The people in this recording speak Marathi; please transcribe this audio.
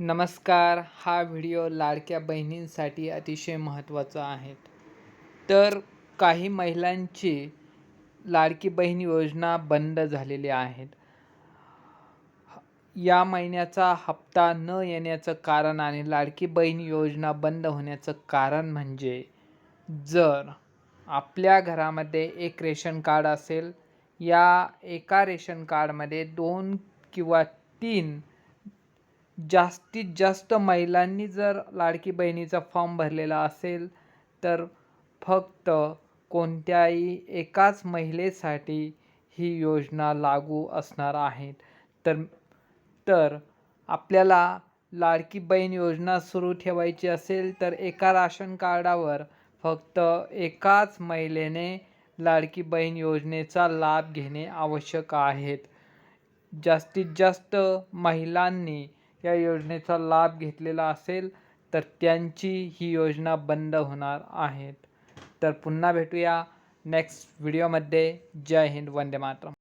नमस्कार. हा व्हिडिओ लाडक्या बहिणींसाठी अतिशय महत्त्वाचा आहे. तर काही महिलांची लाडकी बहीण योजना बंद झालेली आहेत. या महिन्याचा हप्ता न येण्याचं कारण आणि लाडकी बहीण योजना बंद होण्याचं कारण म्हणजे जर आपल्या घरामध्ये एक रेशन कार्ड असेल या एका रेशन कार्डमध्ये दोन किंवा तीन जास्तीत जास्त महिलांनी जर लाडकी बहिणीचा फॉर्म भरलेला असेल तर फक्त कोणत्याही एकाच महिलेसाठी ही योजना लागू असणार आहेत. तर तर आपल्याला लाडकी बहीण योजना सुरू ठेवायची असेल तर एका राशन कार्डावर फक्त एकाच महिलेने लाडकी बहीण योजनेचा लाभ घेणे आवश्यक आहेत. जास्तीत जास्त महिलांनी या योजनेचा लाभ घेतलेला असेल तर त्यांची ही योजना बंद होणार आहेत. तर पुन्हा भेटूया नेक्स्ट व्हिडिओमध्ये जय हिंद वंदे मातरम.